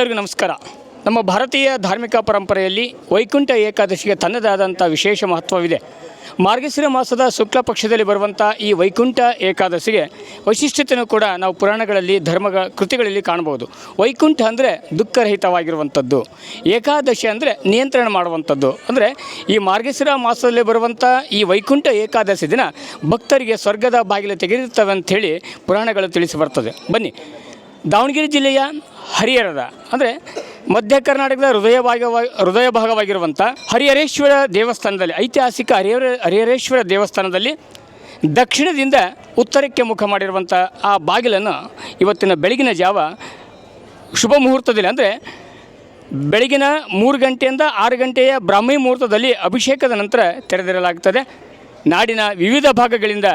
ಎಲ್ಲರಿಗೂ ನಮಸ್ಕಾರ. ನಮ್ಮ ಭಾರತೀಯ ಧಾರ್ಮಿಕ ಪರಂಪರೆಯಲ್ಲಿ ವೈಕುಂಠ ಏಕಾದಶಿಗೆ ತನ್ನದಾದಂಥ ವಿಶೇಷ ಮಹತ್ವವಿದೆ. ಮಾರ್ಗಶಿರ ಮಾಸದ ಶುಕ್ಲ ಪಕ್ಷದಲ್ಲಿ ಬರುವಂಥ ಈ ವೈಕುಂಠ ಏಕಾದಶಿಗೆ ವೈಶಿಷ್ಟ್ಯತೆಯೂ ಕೂಡ ನಾವು ಪುರಾಣಗಳಲ್ಲಿ ಧರ್ಮ ಕೃತಿಗಳಲ್ಲಿ ಕಾಣಬಹುದು. ವೈಕುಂಠ ಅಂದರೆ ದುಃಖರಹಿತವಾಗಿರುವಂಥದ್ದು. ಏಕಾದಶಿ ಅಂದರೆ ನಿಯಂತ್ರಣ ಮಾಡುವಂಥದ್ದು. ಅಂದರೆ ಈ ಮಾರ್ಗಶಿರ ಮಾಸದಲ್ಲಿ ಬರುವಂಥ ಈ ವೈಕುಂಠ ಏಕಾದಶಿ ದಿನ ಭಕ್ತರಿಗೆ ಸ್ವರ್ಗದ ಬಾಗಿಲು ತೆಗೆದಿರ್ತವೆ ಅಂಥೇಳಿ ಪುರಾಣಗಳು ತಿಳಿಸಿ ಬರ್ತದೆ. ಬನ್ನಿ. ದಾವಣಗೆರೆ ಜಿಲ್ಲೆಯ ಹರಿಹರದ, ಅಂದರೆ ಮಧ್ಯ ಕರ್ನಾಟಕದ ಹೃದಯ ಭಾಗವಾಗಿ, ಹೃದಯ ಭಾಗವಾಗಿರುವಂಥ ಹರಿಹರೇಶ್ವರ ದೇವಸ್ಥಾನದಲ್ಲಿ, ಐತಿಹಾಸಿಕ ಹರಿಹರ, ಹರಿಹರೇಶ್ವರ ದೇವಸ್ಥಾನದಲ್ಲಿ ದಕ್ಷಿಣದಿಂದ ಉತ್ತರಕ್ಕೆ ಮುಖ ಮಾಡಿರುವಂಥ ಆ ಬಾಗಿಲನ್ನು ಇವತ್ತಿನ ಬೆಳಗಿನ ಜಾವ ಶುಭ ಮುಹೂರ್ತದಲ್ಲಿ, ಅಂದರೆ ಬೆಳಗಿನ ಮೂರು ಗಂಟೆಯಿಂದ ಆರು ಗಂಟೆಯ ಬ್ರಾಹ್ಮಿ ಮುಹೂರ್ತದಲ್ಲಿ ಅಭಿಷೇಕದ ನಂತರ ತೆರೆದಿರಲಾಗುತ್ತದೆ ನಾಡಿನ ವಿವಿಧ ಭಾಗಗಳಿಂದ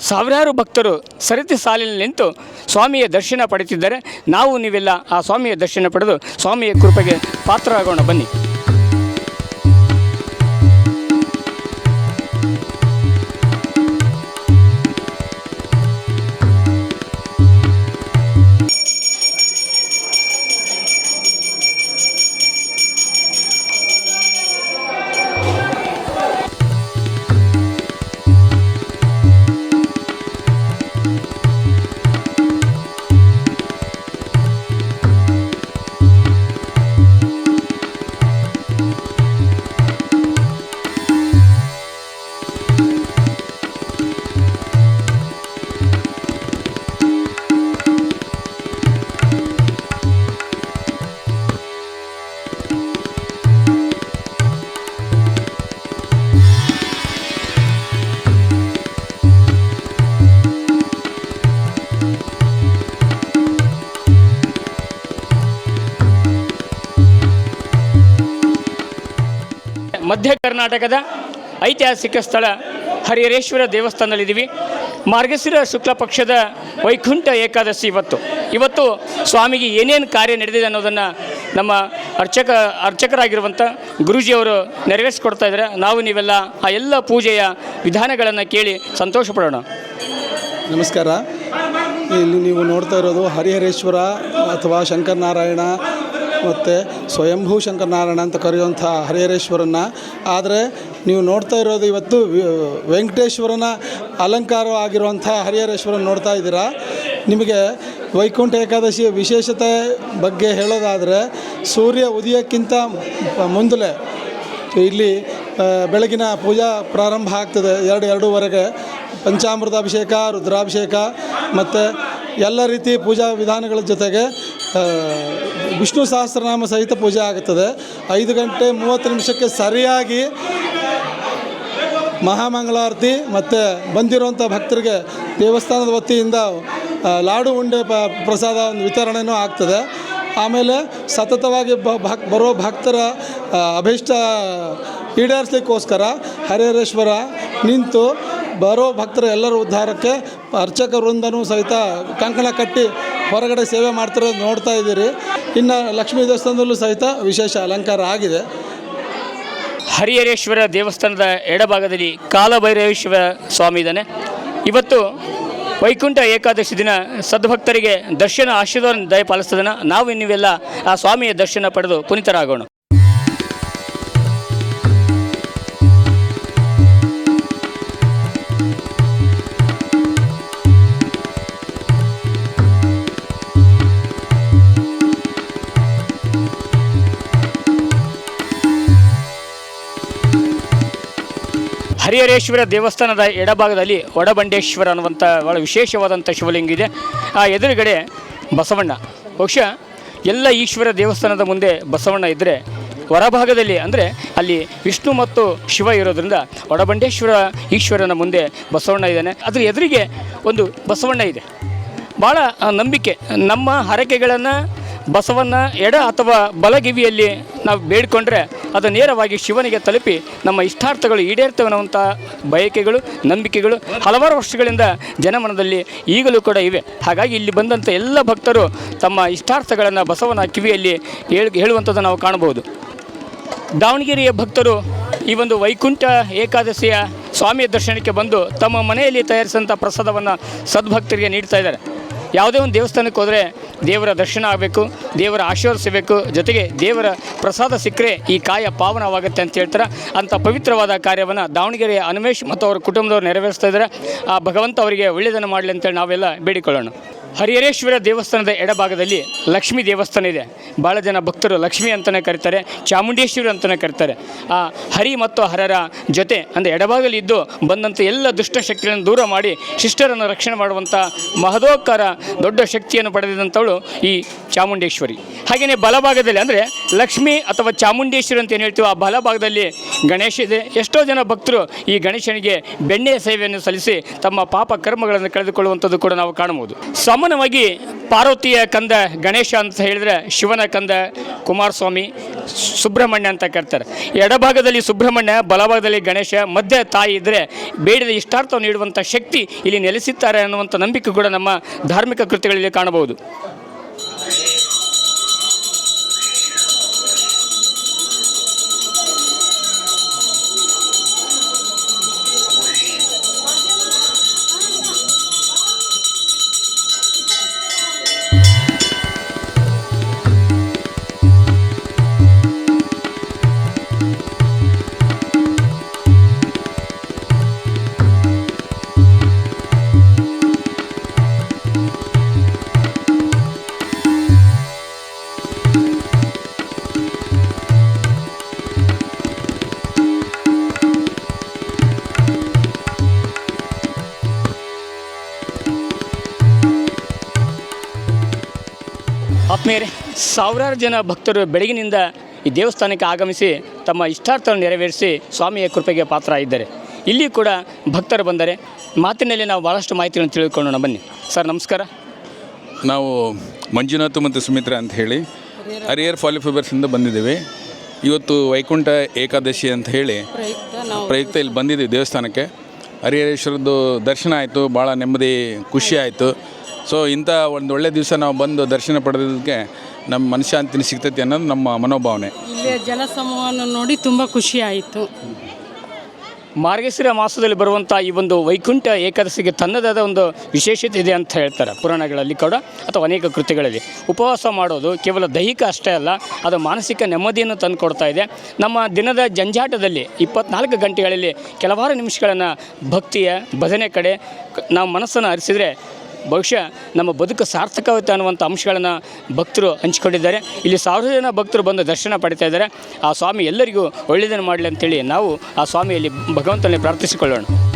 ಸಾವಿರಾರು ಭಕ್ತರು ಸರತಿ ಸಾಲಿನಲ್ಲಿ ನಿಂತು ಸ್ವಾಮಿಯ ದರ್ಶನ ಪಡೆಯುತ್ತಿದ್ದಾರೆ. ನಾವು ನೀವೆಲ್ಲ ಆ ಸ್ವಾಮಿಯ ದರ್ಶನ ಪಡೆದು ಸ್ವಾಮಿಯ ಕೃಪೆಗೆ ಪಾತ್ರರಾಗೋಣ ಬನ್ನಿ. ಮಧ್ಯ ಕರ್ನಾಟಕದ ಐತಿಹಾಸಿಕ ಸ್ಥಳ ಹರಿಹರೇಶ್ವರ ದೇವಸ್ಥಾನದಲ್ಲಿದ್ದೀವಿ. ಮಾರ್ಗಶಿರ ಶುಕ್ಲ ಪಕ್ಷದ ವೈಕುಂಠ ಏಕಾದಶಿ ಇವತ್ತು. ಇವತ್ತು ಸ್ವಾಮಿಗೆ ಏನೇನು ಕಾರ್ಯ ನಡೆದಿದೆ ಅನ್ನೋದನ್ನು ನಮ್ಮ ಅರ್ಚಕ ಅರ್ಚಕರಾಗಿರುವಂಥ ಗುರುಜಿಯವರು ನೆರವೇರಿಸ್ಕೊಡ್ತಾ ಇದ್ದಾರೆ. ನಾವು ನೀವೆಲ್ಲ ಆ ಎಲ್ಲ ಪೂಜೆಯ ವಿಧಾನಗಳನ್ನು ಕೇಳಿ ಸಂತೋಷ ಪಡೋಣ ನಮಸ್ಕಾರ. ಇಲ್ಲಿ ನೀವು ನೋಡ್ತಾ ಇರೋದು ಹರಿಹರೇಶ್ವರ ಅಥವಾ ಶಂಕರನಾರಾಯಣ ಮತ್ತು ಸ್ವಯಂಭೂ ಶಂಕರನಾರಾಯಣ ಅಂತ ಕರೆಯುವಂಥ ಹರಿಹರೇಶ್ವರನ ಆದರೆ ನೀವು ನೋಡ್ತಾ ಇರೋದು ಇವತ್ತು ವೆಂಕಟೇಶ್ವರನ ಅಲಂಕಾರ ಆಗಿರುವಂಥ ಹರಿಹರೇಶ್ವರನ ನೋಡ್ತಾ ಇದ್ದೀರಾ? ನಿಮಗೆ ವೈಕುಂಠ ಏಕಾದಶಿಯ ವಿಶೇಷತೆ ಬಗ್ಗೆ ಹೇಳೋದಾದರೆ ಸೂರ್ಯ ಉದಯಕ್ಕಿಂತ ಮುಂದಲೇ ಇಲ್ಲಿ ಬೆಳಗಿನ ಪೂಜಾ ಪ್ರಾರಂಭ ಆಗ್ತದೆ, ಎರಡು, ಎರಡೂವರೆಗೆ. ಪಂಚಾಮೃತ ಅಭಿಷೇಕ ರುದ್ರಾಭಿಷೇಕ ಮತ್ತು ಎಲ್ಲ ರೀತಿ ಪೂಜಾ ವಿಧಾನಗಳ ಜೊತೆಗೆ ವಿಷ್ಣು ಸಹಸ್ರನಾಮ ಸಹಿತ ಪೂಜೆ ಆಗುತ್ತದೆ. ಐದು ಗಂಟೆ ಮೂವತ್ತು ನಿಮಿಷಕ್ಕೆ ಸರಿಯಾಗಿ ಮಹಾಮಂಗಳಾರತಿ ಮತ್ತು ಬಂದಿರುವಂಥ ಭಕ್ತರಿಗೆ ದೇವಸ್ಥಾನದ ವತಿಯಿಂದ ಲಾಡು ಉಂಡೆ ಪ, ಪ್ರಸಾದ ಒಂದು ವಿತರಣೆನೂ ಆಗ್ತದೆ. ಆಮೇಲೆ ಸತತವಾಗಿ ಭಕ್, ಬರೋ ಭಕ್ತರ ಅಭೀಷ್ಟ ಈಡೇರಿಸ್ಲಿಕ್ಕೋಸ್ಕರ ಹರಿಹರೇಶ್ವರ ನಿಂತು ಬರೋ ಭಕ್ತರ ಎಲ್ಲರ ಉದ್ಧಾರಕ್ಕೆ ಅರ್ಚಕ ವೃಂದನೂ ಸಹಿತ ಕಂಕಣ ಕಟ್ಟಿ ಹೊರಗಡೆ ಸೇವೆ ಮಾಡ್ತಿರೋದು ನೋಡ್ತಾ ಇದ್ದೀರಿ. ಇನ್ನು ಲಕ್ಷ್ಮೀ ದೇವಸ್ಥಾನದಲ್ಲೂ ಸಹಿತ ವಿಶೇಷ ಅಲಂಕಾರ ಆಗಿದೆ. ಹರಿಹರೇಶ್ವರ ದೇವಸ್ಥಾನದ ಎಡಭಾಗದಲ್ಲಿ ಕಾಲಭೈರವೇಶ್ವರ ಸ್ವಾಮಿ ಇದ್ದಾನೆ. ಇವತ್ತು ವೈಕುಂಠ ಏಕಾದಶಿ ದಿನ ಸದ್ಭಕ್ತರಿಗೆ ದರ್ಶನ ಆಶೀರ್ವಾದ ದಯಪಾಲಿಸ್ತದನ ನಾವು ನೀವೆಲ್ಲ ಆ ಸ್ವಾಮಿಯ ದರ್ಶನ ಪಡೆದು ಪುನೀತರಾಗೋಣ. ಹರಿಹರೇಶ್ವರ ದೇವಸ್ಥಾನದ ಎಡಭಾಗದಲ್ಲಿ ಒಡಬಂಡೇಶ್ವರ ಅನ್ನುವಂಥ ಭಾಳ ವಿಶೇಷವಾದಂಥ ಶಿವಲಿಂಗ ಇದೆ. ಆ ಎದುರುಗಡೆ ಬಸವಣ್ಣ. ಬಹುಶಃ ಎಲ್ಲ ಈಶ್ವರ ದೇವಸ್ಥಾನದ ಮುಂದೆ ಬಸವಣ್ಣ ಇದ್ದರೆ ಹೊರಭಾಗದಲ್ಲಿ ಅಂದರೆ ಅಲ್ಲಿ ವಿಷ್ಣು ಮತ್ತು ಶಿವ ಇರೋದ್ರಿಂದ ಒಡಬಂಡೇಶ್ವರ ಈಶ್ವರನ ಮುಂದೆ ಬಸವಣ್ಣ ಇದ್ದಾನೆ. ಅದ್ರ ಎದುರಿಗೆ ಒಂದು ಬಸವಣ್ಣ ಇದೆ. ಭಾಳ ನಂಬಿಕೆ. ನಮ್ಮ ಹರಕೆಗಳನ್ನು ಬಸವನ್ನ ಎಡ ಅಥವಾ ಬಲಗಿವಿಯಲ್ಲಿ ನಾವು ಬೇಡಿಕೊಂಡ್ರೆ ಅದು ನೇರವಾಗಿ ಶಿವನಿಗೆ ತಲುಪಿ ನಮ್ಮ ಇಷ್ಟಾರ್ಥಗಳು ಈಡೇರ್ತವೆ ಅನ್ನುವಂಥ ಬಯಕೆಗಳು, ನಂಬಿಕೆಗಳು ಹಲವಾರು ವರ್ಷಗಳಿಂದ ಜನಮನದಲ್ಲಿ ಈಗಲೂ ಕೂಡ ಇವೆ. ಹಾಗಾಗಿ ಇಲ್ಲಿ ಬಂದಂಥ ಎಲ್ಲ ಭಕ್ತರು ತಮ್ಮ ಇಷ್ಟಾರ್ಥಗಳನ್ನು ಬಸವನ ಕಿವಿಯಲ್ಲಿ ಹೇಳಿ ಹೇಳುವಂಥದ್ದು ನಾವು ಕಾಣಬಹುದು. ದಾವಣಗೆರೆಯ ಭಕ್ತರು ಈ ಒಂದು ವೈಕುಂಠ ಏಕಾದಶಿಯ ಸ್ವಾಮಿಯ ದರ್ಶನಕ್ಕೆ ಬಂದು ತಮ್ಮ ಮನೆಯಲ್ಲಿ ತಯಾರಿಸಿದಂಥ ಪ್ರಸಾದವನ್ನು ಸದ್ಭಕ್ತರಿಗೆ ನೀಡ್ತಾ ಇದ್ದಾರೆ. ಯಾವುದೇ ಒಂದು ದೇವಸ್ಥಾನಕ್ಕೆ ಹೋದರೆ ದೇವರ ದರ್ಶನ ಆಗಬೇಕು, ದೇವರ ಆಶೀರ್ವಾದ ಸಿಗಬೇಕು ಜೊತೆಗೆ ದೇವರ ಪ್ರಸಾದ ಸಿಕ್ಕರೆ ಈ ಕಾಯ ಪಾವನವಾಗುತ್ತೆ ಅಂತ ಹೇಳ್ತಾರೆ. ಅಂಥ ಪವಿತ್ರವಾದ ಕಾರ್ಯವನ್ನು ದಾವಣಗೆರೆಯ ಅನ್ವೇಷ್ ಮತ್ತು ಅವರ ಕುಟುಂಬದವರು ನೆರವೇರಿಸ್ತಾ ಇದ್ದಾರೆ. ಆ ಭಗವಂತ ಅವರಿಗೆ ಒಳ್ಳೆಯದನ್ನು ಮಾಡಲಿ ಅಂತೇಳಿ ನಾವೆಲ್ಲ ಬೇಡಿಕೊಳ್ಳೋಣ. ಹರಿಹರೇಶ್ವರ ದೇವಸ್ಥಾನದ ಎಡಭಾಗದಲ್ಲಿ ಲಕ್ಷ್ಮೀ ದೇವಸ್ಥಾನ ಇದೆ. ಭಾಳ ಜನ ಭಕ್ತರು ಲಕ್ಷ್ಮಿ ಅಂತಲೇ ಕರೀತಾರೆ, ಚಾಮುಂಡೇಶ್ವರಿ ಅಂತಲೇ ಕರೀತಾರೆ. ಆ ಹರಿ ಮತ್ತು ಹರರ ಜೊತೆ ಅಂದರೆ ಎಡಭಾಗದಲ್ಲಿ ಇದ್ದು ಬಂದಂಥ ಎಲ್ಲ ದುಷ್ಟಶಕ್ತಿಗಳನ್ನು ದೂರ ಮಾಡಿ ಶಿಷ್ಟರನ್ನು ರಕ್ಷಣೆ ಮಾಡುವಂಥ ಮಹದೋಕಾರ ದೊಡ್ಡ ಶಕ್ತಿಯನ್ನು ಪಡೆದಿದ್ದಂಥವಳು ಈ ಚಾಮುಂಡೇಶ್ವರಿ. ಹಾಗೆಯೇ ಬಲಭಾಗದಲ್ಲಿ ಅಂದರೆ ಲಕ್ಷ್ಮಿ ಅಥವಾ ಚಾಮುಂಡೇಶ್ವರಿ ಅಂತ ಏನು ಹೇಳ್ತೀವಿ ಆ ಬಲಭಾಗದಲ್ಲಿ ಗಣೇಶ ಇದೆ. ಎಷ್ಟೋ ಜನ ಭಕ್ತರು ಈ ಗಣೇಶನಿಗೆ ಬೆಣ್ಣೆಯ ಸೇವೆಯನ್ನು ಸಲ್ಲಿಸಿ ತಮ್ಮ ಪಾಪ ಕರ್ಮಗಳನ್ನು ಕಳೆದುಕೊಳ್ಳುವಂಥದ್ದು ಕೂಡ ನಾವು ಕಾಣಬಹುದು. ಸಾಮಾನ್ಯವಾಗಿ ಪಾರ್ವತಿಯ ಕಂದ ಗಣೇಶ ಅಂತ ಹೇಳಿದರೆ ಶಿವನ ಕಂದ ಕುಮಾರಸ್ವಾಮಿ ಸುಬ್ರಹ್ಮಣ್ಯ ಅಂತ ಕರ್ತಾರೆ. ಎಡಭಾಗದಲ್ಲಿ ಸುಬ್ರಹ್ಮಣ್ಯ, ಬಲಭಾಗದಲ್ಲಿ ಗಣೇಶ, ಮಧ್ಯ ತಾಯಿ ಇದ್ದರೆ ಬೇಡಿದ ಇಷ್ಟಾರ್ಥ ನೀಡುವಂಥ ಶಕ್ತಿ ಇಲ್ಲಿ ನೆಲೆಸಿದ್ದಾರೆ ಅನ್ನುವಂಥ ನಂಬಿಕೆ ಕೂಡ ನಮ್ಮ ಧಾರ್ಮಿಕ ಕೃತಿಗಳಲ್ಲಿ ಕಾಣಬಹುದು. ಸಾವಿರಾರು ಜನ ಭಕ್ತರು ಬೆಳಗಿನಿಂದ ಈ ದೇವಸ್ಥಾನಕ್ಕೆ ಆಗಮಿಸಿ ತಮ್ಮ ಇಷ್ಟಾರ್ಥವನ್ನು ನೆರವೇರಿಸಿ ಸ್ವಾಮಿಯ ಕೃಪೆಗೆ ಪಾತ್ರ ಇದ್ದಾರೆ ಇಲ್ಲಿ ಕೂಡ ಭಕ್ತರು ಬಂದರೆ ಮಾತಿನಲ್ಲಿ ನಾವು ಭಾಳಷ್ಟು ಮಾಹಿತಿಗಳನ್ನು ತಿಳಿದುಕೊಳ್ಳೋಣ. ಬನ್ನಿ. ಸರ್ ನಮಸ್ಕಾರ. ನಾವು ಮಂಜುನಾಥ್ ಮತ್ತು ಸುಮಿತ್ರಾ ಅಂತ ಹೇಳಿ ಹರಿಯರ್ ಫಾಲಿಫೈಬರ್ಸಿಂದ ಬಂದಿದ್ದೀವಿ. ಇವತ್ತು ವೈಕುಂಠ ಏಕಾದಶಿ ಅಂತ ಹೇಳಿ ಪ್ರಯುಕ್ತ ಇಲ್ಲಿ ಬಂದಿದ್ದೀವಿ ದೇವಸ್ಥಾನಕ್ಕೆ. ಹರಿಹರೇಶ್ವರದ್ದು ದರ್ಶನ ಆಯಿತು ಭಾಳ ನೆಮ್ಮದಿ ಖುಷಿ ಆಯಿತು. ಸೊ ಇಂಥ ಒಂದು ಒಳ್ಳೆ ದಿವಸ ನಾವು ಬಂದು ದರ್ಶನ ಪಡೆದಿದ್ದಕ್ಕೆ ನಮ್ಮ ಮನಃಶಾಂತಿ ಸಿಗ್ತೈತಿ ಅನ್ನೋದು ನಮ್ಮ ಮನೋಭಾವನೆ. ಇಲ್ಲಿಯ ಜನಸಮೂಹವನ್ನು ನೋಡಿ ತುಂಬ ಖುಷಿ ಆಯಿತು. ಮಾರ್ಗಶಿರ ಮಾಸದಲ್ಲಿ ಬರುವಂಥ ಈ ಒಂದು ವೈಕುಂಠ ಏಕಾದಶಿಗೆ ತನ್ನದಾದ ಒಂದು ವಿಶೇಷತೆ ಇದೆ ಅಂತ ಹೇಳ್ತಾರೆ. ಪುರಾಣಗಳಲ್ಲಿ ಕೂಡ ಅಥವಾ ಅನೇಕ ಕೃತಿಗಳಲ್ಲಿ. ಉಪವಾಸ ಮಾಡೋದು ಕೇವಲ ದೈಹಿಕ ಅಷ್ಟೇ ಅಲ್ಲ ಅದು ಮಾನಸಿಕ ನೆಮ್ಮದಿಯನ್ನು ತಂದುಕೊಡ್ತಾ ಇದೆ. ನಮ್ಮ ದಿನದ ಜಂಜಾಟದಲ್ಲಿ ಇಪ್ಪತ್ನಾಲ್ಕು ಗಂಟೆಗಳಲ್ಲಿ ಕೆಲವಾರು ನಿಮಿಷಗಳನ್ನು ಭಕ್ತಿಯ ಭಜನೆ ಕಡೆ ನಾವು ಮನಸ್ಸನ್ನು ಹರಿಸಿದರೆ ಬಹುಶಃ ನಮ್ಮ ಬದುಕು ಸಾರ್ಥಕವಾಗುತ್ತೆ ಅನ್ನುವಂಥ ಅಂಶಗಳನ್ನು ಭಕ್ತರು ಹಂಚಿಕೊಂಡಿದ್ದಾರೆ. ಇಲ್ಲಿ ಸಾವಿರ ಜನ ಭಕ್ತರು ಬಂದು ದರ್ಶನ ಪಡಿತಾ ಇದ್ದಾರೆ. ಆ ಸ್ವಾಮಿ ಎಲ್ಲರಿಗೂ ಒಳ್ಳೆಯದನ್ನು ಮಾಡಲಿ ಅಂತೇಳಿ ನಾವು ಆ ಸ್ವಾಮಿಯಲ್ಲಿ ಭಗವಂತನಲ್ಲಿ ಪ್ರಾರ್ಥಿಸಿಕೊಳ್ಳೋಣ.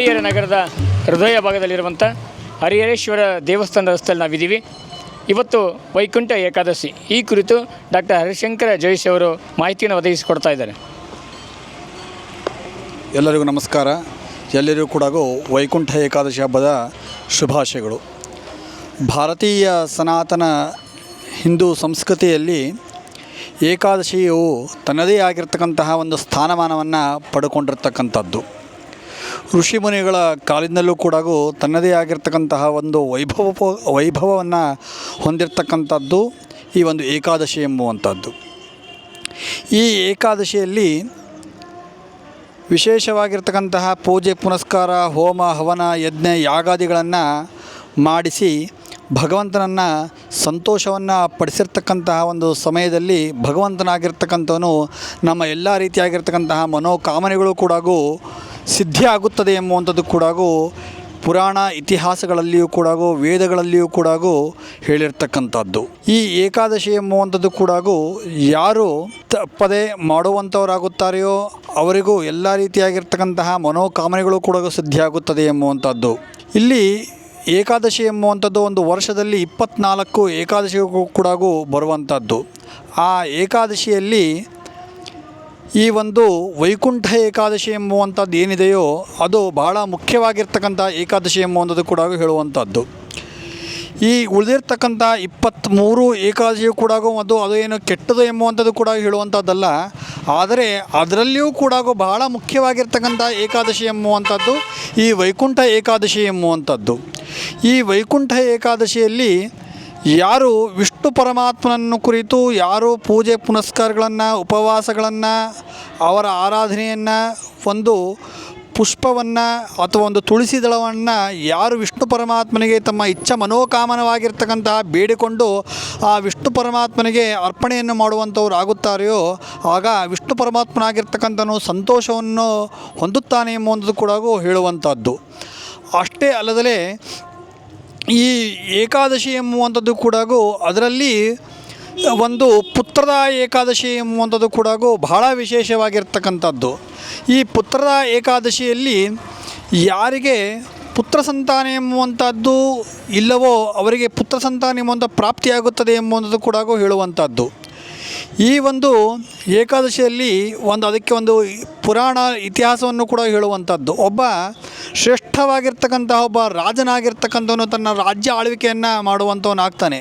ಹರಿಹರ ನಗರದ ಹೃದಯ ಭಾಗದಲ್ಲಿರುವಂಥ ಹರಿಹರೇಶ್ವರ ದೇವಸ್ಥಾನದ ರಸ್ತೆಯಲ್ಲಿ ನಾವಿದ್ದೀವಿ. ಇವತ್ತು ವೈಕುಂಠ ಏಕಾದಶಿ. ಈ ಕುರಿತು ಡಾಕ್ಟರ್ ಹರಿಶಂಕರ ಜೋಯಿಸ್ ಅವರು ಮಾಹಿತಿಯನ್ನು ಒದಗಿಸಿಕೊಡ್ತಾ ಇದ್ದಾರೆ. ಎಲ್ಲರಿಗೂ ನಮಸ್ಕಾರ. ಎಲ್ಲರಿಗೂ ಕೂಡ ವೈಕುಂಠ ಏಕಾದಶಿ ಹಬ್ಬದ ಶುಭಾಶಯಗಳು. ಭಾರತೀಯ ಸನಾತನ ಹಿಂದೂ ಸಂಸ್ಕೃತಿಯಲ್ಲಿ ಏಕಾದಶಿಯು ತನ್ನದೇ ಆಗಿರ್ತಕ್ಕಂತಹ ಒಂದು ಸ್ಥಾನಮಾನವನ್ನು ಪಡ್ಕೊಂಡಿರ್ತಕ್ಕಂಥದ್ದು. ಋಷಿಮುನಿಗಳ ಕಾಲಿನಲ್ಲೂ ಕೂಡ ತನ್ನದೇ ಆಗಿರ್ತಕ್ಕಂತಹ ಒಂದು ವೈಭವ, ವೈಭವವನ್ನು ಹೊಂದಿರತಕ್ಕಂಥದ್ದು ಈ ಒಂದು ಏಕಾದಶಿ ಎಂಬುವಂಥದ್ದು. ಈ ಏಕಾದಶಿಯಲ್ಲಿ ವಿಶೇಷವಾಗಿರ್ತಕ್ಕಂತಹ ಪೂಜೆ, ಪುನಸ್ಕಾರ, ಹೋಮ, ಹವನ, ಯಜ್ಞ, ಯಾಗಾದಿಗಳನ್ನು ಮಾಡಿಸಿ ಭಗವಂತನನ್ನು ಸಂತೋಷವನ್ನು ಪಡಿಸಿರ್ತಕ್ಕಂತಹ ಒಂದು ಸಮಯದಲ್ಲಿ ಭಗವಂತನಾಗಿರ್ತಕ್ಕಂಥವನು ನಮ್ಮ ಎಲ್ಲ ರೀತಿಯಾಗಿರ್ತಕ್ಕಂತಹ ಮನೋಕಾಮನೆಗಳು ಕೂಡ ಸಿದ್ಧಿ ಆಗುತ್ತದೆ ಎಂಬುವಂಥದ್ದು ಕೂಡ ಪುರಾಣ ಇತಿಹಾಸಗಳಲ್ಲಿಯೂ ಕೂಡ ವೇದಗಳಲ್ಲಿಯೂ ಕೂಡ ಹೇಳಿರ್ತಕ್ಕಂಥದ್ದು. ಈ ಏಕಾದಶಿ ಎಂಬುವಂಥದ್ದು ಕೂಡ ಯಾರು ತಪ್ಪದೆ ಮಾಡುವಂಥವರಾಗುತ್ತಾರೆಯೋ ಅವರಿಗೂ ಎಲ್ಲ ರೀತಿಯಾಗಿರ್ತಕ್ಕಂತಹ ಮನೋಕಾಮನೆಗಳು ಕೂಡ ಸಿದ್ಧಿಯಾಗುತ್ತದೆ ಎಂಬುವಂಥದ್ದು. ಇಲ್ಲಿ ಏಕಾದಶಿ ಎಂಬುವಂಥದ್ದು ಒಂದು ವರ್ಷದಲ್ಲಿ ಇಪ್ಪತ್ನಾಲ್ಕು ಏಕಾದಶಿಗೂ ಕೂಡ ಬರುವಂಥದ್ದು. ಆ ಏಕಾದಶಿಯಲ್ಲಿ ಈ ಒಂದು ವೈಕುಂಠ ಏಕಾದಶಿ ಎಂಬುವಂಥದ್ದು ಏನಿದೆಯೋ ಅದು ಬಹಳ ಮುಖ್ಯವಾಗಿರ್ತಕ್ಕಂಥ ಏಕಾದಶಿ ಎಂಬುವಂಥದ್ದು ಕೂಡ ಹೇಳುವಂಥದ್ದು. ಈ ಉಳಿದಿರ್ತಕ್ಕಂಥ ಇಪ್ಪತ್ತ್ಮೂರು ಏಕಾದಶಿಯು ಕೂಡ ಅದು ಅದು ಏನು ಕೆಟ್ಟದು ಎಂಬುವಂಥದ್ದು ಕೂಡ ಹೇಳುವಂಥದ್ದಲ್ಲ. ಆದರೆ ಅದರಲ್ಲಿಯೂ ಕೂಡ ಬಹಳ ಮುಖ್ಯವಾಗಿರ್ತಕ್ಕಂಥ ಏಕಾದಶಿ ಎಂಬುವಂಥದ್ದು ಈ ವೈಕುಂಠ ಏಕಾದಶಿ ಎಂಬುವಂಥದ್ದು. ಈ ವೈಕುಂಠ ಏಕಾದಶಿಯಲ್ಲಿ ಯಾರು ವಿಷ್ಣು ಪರಮಾತ್ಮನನ್ನು ಕುರಿತು, ಯಾರು ಪೂಜೆ ಪುನಸ್ಕಾರಗಳನ್ನು, ಉಪವಾಸಗಳನ್ನು, ಅವರ ಆರಾಧನೆಯನ್ನು, ಒಂದು ಪುಷ್ಪವನ್ನು ಅಥವಾ ಒಂದು ತುಳಸಿ ದಳವನ್ನು ಯಾರು ವಿಷ್ಣು ಪರಮಾತ್ಮನಿಗೆ ತಮ್ಮ ಇಚ್ಛ ಮನೋಕಾಮನವಾಗಿರ್ತಕ್ಕಂತಹ ಬೇಡಿಕೊಂಡು ಆ ವಿಷ್ಣು ಪರಮಾತ್ಮನಿಗೆ ಅರ್ಪಣೆಯನ್ನು ಮಾಡುವಂಥವ್ರು ಆಗುತ್ತಾರೆಯೋ, ಆಗ ವಿಷ್ಣು ಪರಮಾತ್ಮನಾಗಿರ್ತಕ್ಕಂಥನು ಸಂತೋಷವನ್ನು ಹೊಂದುತ್ತಾನೆ ಎಂಬುವಂಥದ್ದು ಕೂಡ ಹೇಳುವಂಥದ್ದು. ಅಷ್ಟೇ ಅಲ್ಲದಲೇ ಈ ಏಕಾದಶಿ ಎಂಬುವಂಥದ್ದು ಕೂಡ ಅದರಲ್ಲಿ ಒಂದು ಪುತ್ರದ ಏಕಾದಶಿ ಎಂಬುವಂಥದ್ದು ಕೂಡ ಬಹಳ ವಿಶೇಷವಾಗಿರ್ತಕ್ಕಂಥದ್ದು. ಈ ಪುತ್ರದ ಏಕಾದಶಿಯಲ್ಲಿ ಯಾರಿಗೆ ಪುತ್ರ ಸಂತಾನ ಎಂಬುವಂಥದ್ದು ಇಲ್ಲವೋ ಅವರಿಗೆ ಪುತ್ರ ಸಂತಾನ ಎಂಬುವಂಥ ಪ್ರಾಪ್ತಿಯಾಗುತ್ತದೆ ಎಂಬುವಂಥದ್ದು ಕೂಡ ಹೇಳುವಂಥದ್ದು. ಈ ಒಂದು ಏಕಾದಶಿಯಲ್ಲಿ ಒಂದು ಅದಕ್ಕೆ ಒಂದು ಪುರಾಣ ಇತಿಹಾಸವನ್ನು ಕೂಡ ಹೇಳುವಂಥದ್ದು. ಒಬ್ಬ ಶ್ರೇಷ್ಠವಾಗಿರ್ತಕ್ಕಂಥ ಒಬ್ಬ ರಾಜನಾಗಿರ್ತಕ್ಕಂಥವನು ತನ್ನ ರಾಜ್ಯ ಆಳ್ವಿಕೆಯನ್ನು ಮಾಡುವಂಥವನಾಗ್ತಾನೆ.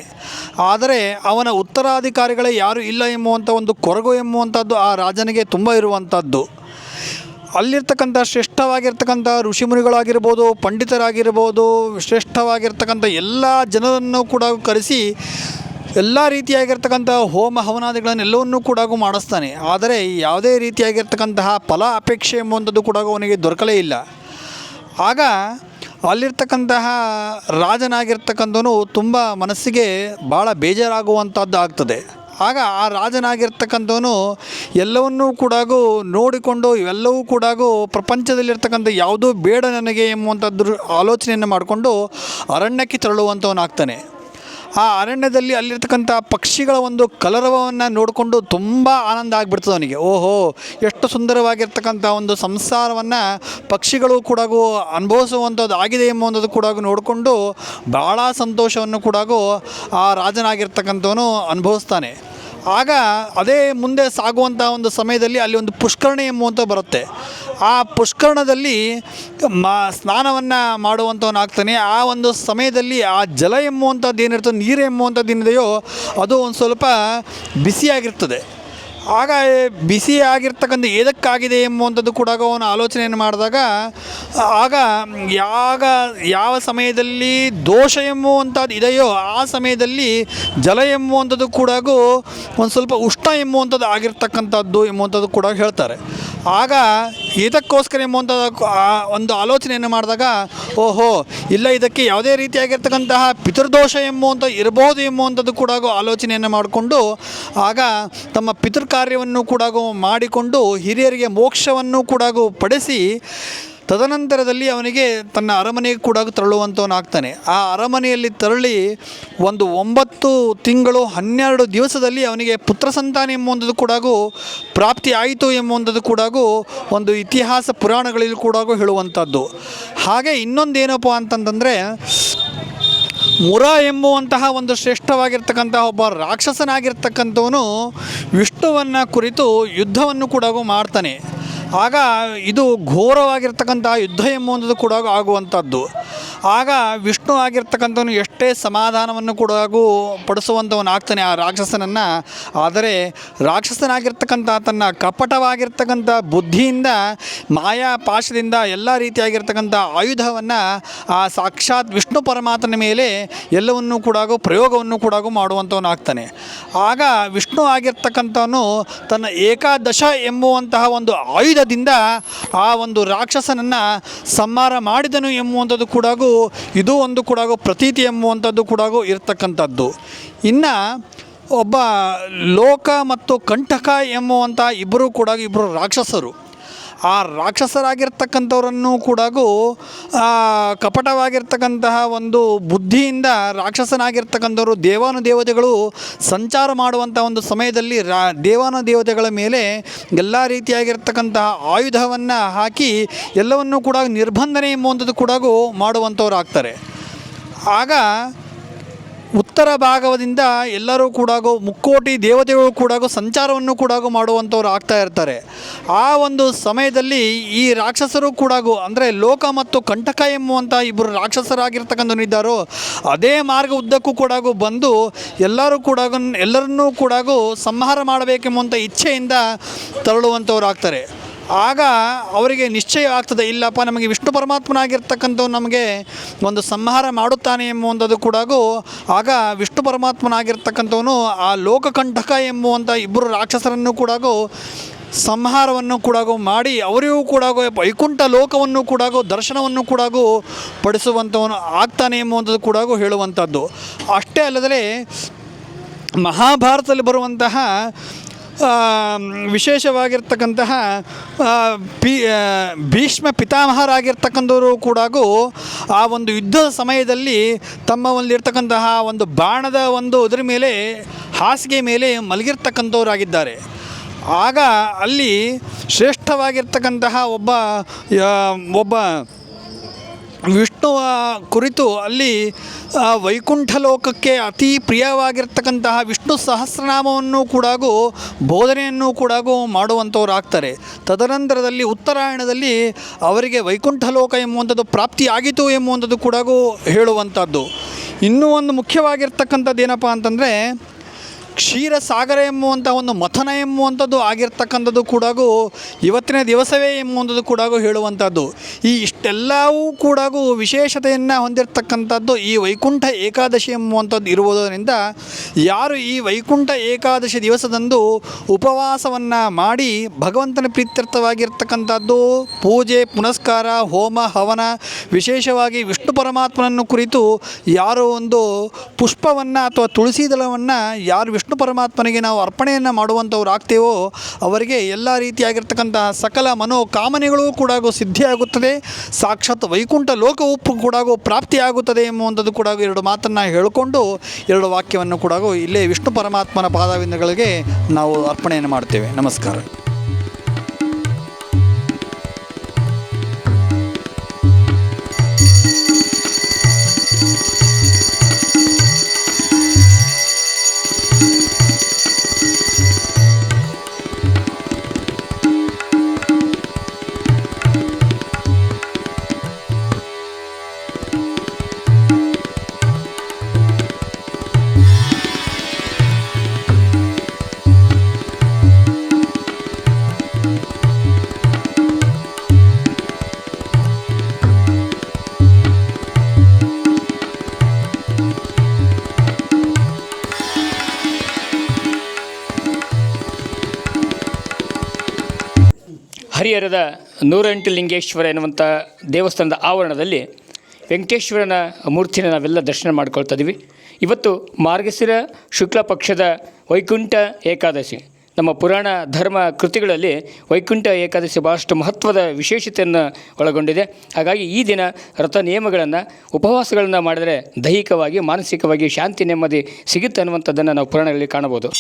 ಆದರೆ ಅವನ ಉತ್ತರಾಧಿಕಾರಿಗಳೇ ಯಾರೂ ಇಲ್ಲ ಎಂಬುವಂಥ ಒಂದು ಕೊರಗು ಎಂಬುವಂಥದ್ದು ಆ ರಾಜನಿಗೆ ತುಂಬ ಇರುವಂಥದ್ದು. ಅಲ್ಲಿರ್ತಕ್ಕಂಥ ಶ್ರೇಷ್ಠವಾಗಿರ್ತಕ್ಕಂಥ ಋಷಿಮುನಿಗಳಾಗಿರ್ಬೋದು, ಪಂಡಿತರಾಗಿರ್ಬೋದು, ಶ್ರೇಷ್ಠವಾಗಿರ್ತಕ್ಕಂಥ ಎಲ್ಲ ಜನರನ್ನು ಕೂಡ ಕರೆಸಿ ಎಲ್ಲ ರೀತಿಯಾಗಿರ್ತಕ್ಕಂಥ ಹೋಮ ಹವನಾದಿಗಳನ್ನೆಲ್ಲವನ್ನೂ ಕೂಡ ಮಾಡಿಸ್ತಾನೆ. ಆದರೆ ಯಾವುದೇ ರೀತಿಯಾಗಿರ್ತಕ್ಕಂತಹ ಫಲ ಅಪೇಕ್ಷೆ ಎಂಬುವಂಥದ್ದು ಕೂಡ ಅವನಿಗೆ ದೊರಕಲೇ ಇಲ್ಲ. ಆಗ ಅಲ್ಲಿರ್ತಕ್ಕಂತಹ ರಾಜನಾಗಿರ್ತಕ್ಕಂಥವನು ತುಂಬ ಮನಸ್ಸಿಗೆ ಭಾಳ ಬೇಜಾರಾಗುವಂಥದ್ದು ಆಗ್ತದೆ. ಆಗ ಆ ರಾಜನಾಗಿರ್ತಕ್ಕಂಥವನು ಎಲ್ಲವನ್ನೂ ಕೂಡ ನೋಡಿಕೊಂಡು ಇವೆಲ್ಲವೂ ಕೂಡ ಪ್ರಪಂಚದಲ್ಲಿರ್ತಕ್ಕಂಥ ಯಾವುದೂ ಬೇಡ ನನಗೆ ಎಂಬುವಂಥದ್ದು ಆಲೋಚನೆಯನ್ನು ಮಾಡಿಕೊಂಡು ಅರಣ್ಯಕ್ಕೆ ತೆರಳುವಂಥವನಾಗ್ತಾನೆ. ಆ ಅರಣ್ಯದಲ್ಲಿ ಅಲ್ಲಿರ್ತಕ್ಕಂಥ ಪಕ್ಷಿಗಳ ಒಂದು ಕಲರವವನ್ನು ನೋಡಿಕೊಂಡು ತುಂಬ ಆನಂದ ಆಗಿಬಿಡ್ತದೆ ಅವನಿಗೆ. ಓಹೋ, ಎಷ್ಟು ಸುಂದರವಾಗಿರ್ತಕ್ಕಂಥ ಒಂದು ಸಂಸಾರವನ್ನು ಪಕ್ಷಿಗಳು ಕೂಡ ಅನುಭವಿಸುವಂಥದ್ದು ಆಗಿದೆ ಎಂಬುವಂಥದ್ದು ಕೂಡ ನೋಡಿಕೊಂಡು ಭಾಳ ಸಂತೋಷವನ್ನು ಕೂಡ ಆ ರಾಜನಾಗಿರ್ತಕ್ಕಂಥವನು ಅನುಭವಿಸ್ತಾನೆ. ಆಗ ಅದೇ ಮುಂದೆ ಸಾಗುವಂಥ ಒಂದು ಸಮಯದಲ್ಲಿ ಅಲ್ಲಿ ಒಂದು ಪುಷ್ಕರಣಿ ಎಂಬುವಂಥ ಬರುತ್ತೆ. ಆ ಪುಷ್ಕರಣದಲ್ಲಿ ಮ ಸ್ನಾನವನ್ನು ಮಾಡುವಂಥವನಾಗ್ತಾನೆ ಆ ಒಂದು ಸಮಯದಲ್ಲಿ ಆ ಜಲ ಎಂಬುವಂಥದ್ದು ಏನಿರ್ತದೆ ನೀರು ಎಂಬುವಂಥದ್ದು ಏನಿದೆಯೋ, ಅದು ಒಂದು ಸ್ವಲ್ಪ ಬಿಸಿಯಾಗಿರ್ತದೆ. ಆಗ ಬಿಸಿ ಆಗಿರ್ತಕ್ಕಂಥ ಏದಕ್ಕಾಗಿದೆ ಎಂಬುವಂಥದ್ದು ಕೂಡ ಅವನು ಆಲೋಚನೆಯನ್ನು ಮಾಡಿದಾಗ, ಆಗ ಯಾವ ಯಾವ ಸಮಯದಲ್ಲಿ ದೋಷ ಎಂಬುವಂಥದ್ದು ಇದೆಯೋ ಆ ಸಮಯದಲ್ಲಿ ಜಲ ಎಂಬುವಂಥದ್ದು ಕೂಡ ಒಂದು ಸ್ವಲ್ಪ ಉಷ್ಣ ಎಂಬುವಂಥದ್ದು ಆಗಿರ್ತಕ್ಕಂಥದ್ದು ಎಂಬುವಂಥದ್ದು ಕೂಡ ಹೇಳ್ತಾರೆ. ಆಗ ಇದಕ್ಕೋಸ್ಕರ ಎಂಬುವಂಥದ್ದು ಆ ಒಂದು ಆಲೋಚನೆಯನ್ನು ಮಾಡಿದಾಗ, ಓಹೋ, ಇಲ್ಲ ಇದಕ್ಕೆ ಯಾವುದೇ ರೀತಿಯಾಗಿರ್ತಕ್ಕಂತಹ ಪಿತೃದೋಷ ಎಂಬುವಂಥ ಇರಬಹುದು ಎಂಬುವಂಥದ್ದು ಕೂಡ ಆಲೋಚನೆಯನ್ನು ಮಾಡಿಕೊಂಡು, ಆಗ ತಮ್ಮ ಪಿತೃ ಕಾರ್ಯವನ್ನು ಕೂಡ ಮಾಡಿಕೊಂಡು ಹಿರಿಯರಿಗೆ ಮೋಕ್ಷವನ್ನು ಕೂಡ ಪಡಿಸಿ ತದನಂತರದಲ್ಲಿ ಅವನಿಗೆ ತನ್ನ ಅರಮನೆಗೆ ಕೂಡ ತೆರಳುವಂಥವನಾಗ್ತಾನೆ ಆ ಅರಮನೆಯಲ್ಲಿ ತೆರಳಿ ಒಂದು ಒಂಬತ್ತು ತಿಂಗಳು ಹನ್ನೆರಡು ದಿವಸದಲ್ಲಿ ಅವನಿಗೆ ಪುತ್ರ ಸಂತಾನ ಎಂಬುವಂಥದ್ದು ಕೂಡ ಪ್ರಾಪ್ತಿ ಆಯಿತು ಎಂಬುವಂಥದ್ದು ಕೂಡ ಒಂದು ಇತಿಹಾಸ ಪುರಾಣಗಳಲ್ಲಿ ಕೂಡ ಹೇಳುವಂಥದ್ದು ಹಾಗೆ ಇನ್ನೊಂದೇನಪ್ಪ ಅಂತಂತಂದರೆ, ಮುರ ಎಂಬುವಂತಹ ಒಂದು ಶ್ರೇಷ್ಠವಾಗಿರ್ತಕ್ಕಂತಹ ಒಬ್ಬ ರಾಕ್ಷಸನಾಗಿರ್ತಕ್ಕಂಥವನು ವಿಷ್ಣುವನ್ನು ಕುರಿತು ಯುದ್ಧವನ್ನು ಕೂಡ ಮಾಡ್ತಾನೆ. ಆಗ ಇದು ಘೋರವಾಗಿರ್ತಕ್ಕಂಥ ಯುದ್ಧ ಎಂಬುವಂಥದ್ದು ಕೂಡ ಆಗುವಂಥದ್ದು. ಆಗ ವಿಷ್ಣು ಆಗಿರ್ತಕ್ಕಂಥವನು ಎಷ್ಟೇ ಸಮಾಧಾನವನ್ನು ಕೂಡ ಪಡಿಸುವಂಥವನಾಗ್ತಾನೆ ಆ ರಾಕ್ಷಸನನ್ನು. ಆದರೆ ರಾಕ್ಷಸನಾಗಿರ್ತಕ್ಕಂಥ ತನ್ನ ಕಪಟವಾಗಿರ್ತಕ್ಕಂಥ ಬುದ್ಧಿಯಿಂದ, ಮಾಯಾ ಪಾಶದಿಂದ, ಎಲ್ಲ ರೀತಿಯಾಗಿರ್ತಕ್ಕಂಥ ಆಯುಧವನ್ನು ಆ ಸಾಕ್ಷಾತ್ ವಿಷ್ಣು ಪರಮಾತ್ಮನ ಮೇಲೆ ಎಲ್ಲವನ್ನೂ ಕೂಡ ಪ್ರಯೋಗವನ್ನು ಕೂಡ ಮಾಡುವಂಥವನಾಗ್ತಾನೆ. ಆಗ ವಿಷ್ಣು ಆಗಿರ್ತಕ್ಕಂಥವನು ತನ್ನ ಏಕಾದಶ ಎಂಬುವಂತಹ ಒಂದು ಆಯುಧದಿಂದ ಆ ಒಂದು ರಾಕ್ಷಸನನ್ನು ಸಂಹಾರ ಮಾಡಿದನು ಎಂಬುವಂಥದ್ದು ಕೂಡ ಇದು ಒಂದು ಕೂಡ ಪ್ರತೀತಿ ಎಂಬುವಂಥದ್ದು ಕೂಡ ಇರತಕ್ಕಂಥದ್ದು. ಇನ್ನು ಒಬ್ಬ ಲೋಕ ಮತ್ತು ಕಂಟಕ ಎಂಬುವಂಥ ಇಬ್ಬರು ಕೂಡ ಇಬ್ಬರು ರಾಕ್ಷಸರು. ಆ ರಾಕ್ಷಸರಾಗಿರ್ತಕ್ಕಂಥವರನ್ನು ಕೂಡ ಕಪಟವಾಗಿರ್ತಕ್ಕಂತಹ ಒಂದು ಬುದ್ಧಿಯಿಂದ ರಾಕ್ಷಸನಾಗಿರ್ತಕ್ಕಂಥವರು ದೇವಾನುದೇವತೆಗಳು ಸಂಚಾರ ಮಾಡುವಂಥ ಒಂದು ಸಮಯದಲ್ಲಿ ರಾ, ದೇವಾನುದೇವತೆಗಳ ಮೇಲೆ ಎಲ್ಲ ರೀತಿಯಾಗಿರ್ತಕ್ಕಂತಹ ಆಯುಧವನ್ನು ಹಾಕಿ ಎಲ್ಲವನ್ನೂ ಕೂಡ ನಿರ್ಬಂಧನೆ ಎಂಬುವಂಥದ್ದು ಕೂಡ ಮಾಡುವಂಥವ್ರು ಆಗ್ತಾರೆ. ಆಗ ಉತ್ತರ ಭಾಗದಿಂದ ಎಲ್ಲರೂ ಕೂಡ ಮುಕ್ಕೋಟಿ ದೇವತೆಗಳು ಕೂಡ ಸಂಚಾರವನ್ನು ಕೂಡ ಮಾಡುವಂಥವ್ರು ಆಗ್ತಾ ಇರ್ತಾರೆ. ಆ ಒಂದು ಸಮಯದಲ್ಲಿ ಈ ರಾಕ್ಷಸರು ಕೂಡ ಅಂದರೆ ಲೋಕ ಮತ್ತು ಕಂಟಕ ಎಂಬುವಂಥ ಇಬ್ಬರು ರಾಕ್ಷಸರಾಗಿರ್ತಕ್ಕಂಥವ್ರು ಇದ್ದಾರೋ, ಅದೇ ಮಾರ್ಗ ಉದ್ದಕ್ಕೂ ಕೂಡ ಬಂದು ಎಲ್ಲರೂ ಕೂಡ ಎಲ್ಲರನ್ನೂ ಕೂಡ ಸಂಹಾರ ಮಾಡಬೇಕೆಂಬುವಂಥ ಇಚ್ಛೆಯಿಂದ ತರಳುವಂಥವ್ರು ಆಗ್ತಾರೆ. ಆಗ ಅವರಿಗೆ ನಿಶ್ಚಯ ಆಗ್ತದೆ, ಇಲ್ಲಪ್ಪ, ನಮಗೆ ವಿಷ್ಣು ಪರಮಾತ್ಮನಾಗಿರ್ತಕ್ಕಂಥವು ನಮಗೆ ಒಂದು ಸಂಹಾರ ಮಾಡುತ್ತಾನೆ ಎಂಬುವಂಥದ್ದು ಕೂಡ ಆಗ. ವಿಷ್ಣು ಪರಮಾತ್ಮನಾಗಿರ್ತಕ್ಕಂಥವನು ಆ ಲೋಕಕಂಠಕ ಎಂಬುವಂಥ ಇಬ್ಬರು ರಾಕ್ಷಸರನ್ನು ಕೂಡ ಸಂಹಾರವನ್ನು ಕೂಡ ಮಾಡಿ, ಅವರಿಗೂ ಕೂಡ ವೈಕುಂಠ ಲೋಕವನ್ನು ಕೂಡ ದರ್ಶನವನ್ನು ಕೂಡ ಪಡಿಸುವಂಥವನು ಆಗ್ತಾನೆ ಎಂಬುವಂಥದ್ದು ಕೂಡ ಹೇಳುವಂಥದ್ದು. ಅಷ್ಟೇ ಅಲ್ಲದೆ ಮಹಾಭಾರತದಲ್ಲಿ ಬರುವಂತಹ ವಿಶೇಷವಾಗಿರ್ತಕ್ಕಂತಹ ಪಿ ಭೀಷ್ಮ ಪಿತಾಮಹರಾಗಿರ್ತಕ್ಕಂಥವರು ಕೂಡ ಆ ಒಂದು ಯುದ್ಧದ ಸಮಯದಲ್ಲಿ ತಮ್ಮ ಒಂದಿರ್ತಕ್ಕಂತಹ ಒಂದು ಬಾಣದ ಒಂದು ಇದರ ಮೇಲೆ, ಹಾಸಿಗೆ ಮೇಲೆ ಮಲಗಿರ್ತಕ್ಕಂಥವರಾಗಿದ್ದಾರೆ. ಆಗ ಅಲ್ಲಿ ಶ್ರೇಷ್ಠವಾಗಿರ್ತಕ್ಕಂತಹ ಒಬ್ಬ ಒಬ್ಬ ವಿಷ್ಣುವ ಕುರಿತು ಅಲ್ಲಿ ವೈಕುಂಠ ಲೋಕಕ್ಕೆ ಅತಿ ಪ್ರಿಯವಾಗಿರ್ತಕ್ಕಂತಹ ವಿಷ್ಣು ಸಹಸ್ರನಾಮವನ್ನು ಕೂಡ ಬೋಧನೆಯನ್ನು ಕೂಡ ಮಾಡುವಂಥವ್ರು ಆಗ್ತಾರೆ ತದನಂತರದಲ್ಲಿ ಉತ್ತರಾಯಣದಲ್ಲಿ ಅವರಿಗೆ ವೈಕುಂಠ ಲೋಕ ಎಂಬುವಂಥದ್ದು ಪ್ರಾಪ್ತಿಯಾಗಿತು ಎಂಬುವಂಥದ್ದು ಕೂಡ ಹೇಳುವಂಥದ್ದು. ಇನ್ನೂ ಒಂದು ಮುಖ್ಯವಾಗಿರ್ತಕ್ಕಂಥದ್ದು ಏನಪ್ಪ ಅಂತಂದರೆ ಕ್ಷೀರಸಾಗರ ಎಂಬುವಂಥ ಒಂದು ಮಥನ ಎಂಬುವಂಥದ್ದು ಆಗಿರ್ತಕ್ಕಂಥದ್ದು ಕೂಡ ಇವತ್ತಿನ ದಿವಸವೇ ಎಂಬುವಂಥದ್ದು ಕೂಡ ಹೇಳುವಂಥದ್ದು. ಈ ಇಷ್ಟೆಲ್ಲವೂ ಕೂಡ ವಿಶೇಷತೆಯನ್ನು ಹೊಂದಿರತಕ್ಕಂಥದ್ದು ಈ ವೈಕುಂಠ ಏಕಾದಶಿ ಎಂಬುವಂಥದ್ದು ಇರುವುದರಿಂದ ಯಾರು ಈ ವೈಕುಂಠ ಏಕಾದಶಿ ದಿವಸದಂದು ಉಪವಾಸವನ್ನು ಮಾಡಿ ಭಗವಂತನ ಪ್ರೀತ್ಯರ್ಥವಾಗಿರ್ತಕ್ಕಂಥದ್ದು ಪೂಜೆ, ಪುನಸ್ಕಾರ, ಹೋಮ, ಹವನ, ವಿಶೇಷವಾಗಿ ವಿಷ್ಣು ಪರಮಾತ್ಮನನ್ನು ಕುರಿತು ಯಾರು ಒಂದು ಪುಷ್ಪವನ್ನು ಅಥವಾ ತುಳಸಿ ದಳವನ್ನು ಯಾರು ವಿಷ್ಣು ಪರಮಾತ್ಮನಿಗೆ ನಾವು ಅರ್ಪಣೆಯನ್ನು ಮಾಡುವಂಥವ್ರು ಆಗ್ತೇವೋ, ಅವರಿಗೆ ಎಲ್ಲ ರೀತಿಯಾಗಿರ್ತಕ್ಕಂತಹ ಸಕಲ ಮನೋಕಾಮನೆಗಳು ಕೂಡ ಸಿದ್ಧಿಯಾಗುತ್ತದೆ. ಸಾಕ್ಷಾತ್ ವೈಕುಂಠ ಲೋಕವು ಕೂಡ ಪ್ರಾಪ್ತಿಯಾಗುತ್ತದೆ ಎಂಬುವಂಥದ್ದು ಕೂಡ ಎರಡು ಮಾತನ್ನು ಹೇಳಿಕೊಂಡು, ಎರಡು ವಾಕ್ಯವನ್ನು ಕೂಡ ಇಲ್ಲೇ ವಿಷ್ಣು ಪರಮಾತ್ಮನ ಪಾದವಿಂದಗಳಿಗೆ ನಾವು ಅರ್ಪಣೆಯನ್ನು ಮಾಡ್ತೇವೆ. ನಮಸ್ಕಾರ. ಹರಿಹರದ ನೂರೆಂಟು ಲಿಂಗೇಶ್ವರ ಎನ್ನುವಂಥ ದೇವಸ್ಥಾನದ ಆವರಣದಲ್ಲಿ ವೆಂಕಟೇಶ್ವರನ ಮೂರ್ತಿನ ನಾವೆಲ್ಲ ದರ್ಶನ ಮಾಡ್ಕೊಳ್ತಾ ಇದ್ದೀವಿ ಇವತ್ತು ಮಾರ್ಗಶಿರ ಶುಕ್ಲ ಪಕ್ಷದ ವೈಕುಂಠ ಏಕಾದಶಿ. ನಮ್ಮ ಪುರಾಣ ಧರ್ಮ ಕೃತಿಗಳಲ್ಲಿ ವೈಕುಂಠ ಏಕಾದಶಿ ಭಾಳಷ್ಟು ಮಹತ್ವದ ವಿಶೇಷತೆಯನ್ನು ಒಳಗೊಂಡಿದೆ. ಹಾಗಾಗಿ ಈ ದಿನ ರಥ ನಿಯಮಗಳನ್ನು, ಉಪವಾಸಗಳನ್ನು ಮಾಡಿದರೆ ದೈಹಿಕವಾಗಿ, ಮಾನಸಿಕವಾಗಿ ಶಾಂತಿ ನೆಮ್ಮದಿ ಸಿಗುತ್ತೆ ಅನ್ನುವಂಥದ್ದನ್ನು ನಾವು ಪುರಾಣಗಳಲ್ಲಿ ಕಾಣಬಹುದು.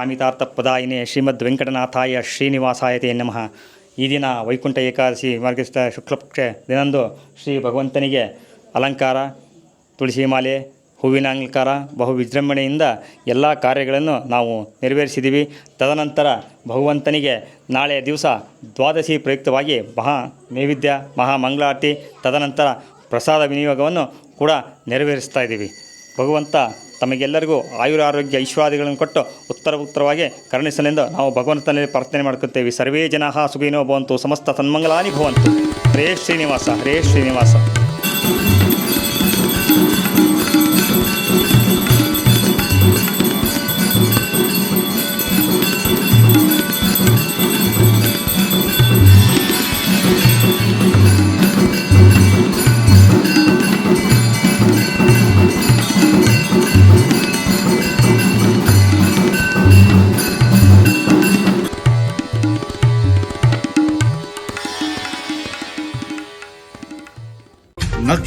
ಕಾಮಿತಾರ್ಥಪ್ರದಾಯಿನೇ ಶ್ರೀಮದ್ ವೆಂಕಟನಾಥಾಯ ಶ್ರೀನಿವಾಸಾಯ ತೇ ನಮಃ. ಈ ದಿನ ವೈಕುಂಠ ಏಕಾದಶಿ ಮಾರ್ಗಸ್ಥ ಶುಕ್ಲಪಕ್ಷ ದಿನಂದು ಶ್ರೀ ಭಗವಂತನಿಗೆ ಅಲಂಕಾರ, ತುಳಸಿ ಮಾಲೆ, ಹೂವಿನ ಅಲಂಕಾರ, ಬಹು ವಿಜೃಂಭಣೆಯಿಂದ ಎಲ್ಲ ಕಾರ್ಯಗಳನ್ನು ನಾವು ನೆರವೇರಿಸಿದ್ದೀವಿ. ತದನಂತರ ಭಗವಂತನಿಗೆ ನಾಳೆ ದಿವಸ ದ್ವಾದಶಿ ಪ್ರಯುಕ್ತವಾಗಿ ಮಹಾ ನೈವೇದ್ಯ, ಮಹಾ ಮಂಗಳಾರತಿ, ತದನಂತರ ಪ್ರಸಾದ ವಿನಿಯೋಗವನ್ನು ಕೂಡ ನೆರವೇರಿಸ್ತಾ ಇದ್ದೀವಿ. ಭಗವಂತ ತಮಗೆಲ್ಲರಿಗೂ ಆಯುರ ಆರೋಗ್ಯ ಐಶ್ವರ್ಯಗಳನ್ನು ಕೊಟ್ಟು ಉತ್ತರ ಉತ್ತರವಾಗಿ ಕರುಣಿಸಲೆಂದು ನಾವು ಭಗವಂತನಲ್ಲಿ ಪ್ರಾರ್ಥನೆ ಮಾಡ್ಕೊತೇವೆ. ಸರ್ವೇ ಜನ ಸುಖಿನೋ ಭವಂತು, ಸಮಸ್ತ ಸನ್ಮಂಗಲಾನಿ ಭವಂತು. ಹರೇ ಶ್ರೀನಿವಾಸ ಹರೇ ಶ್ರೀನಿವಾಸ.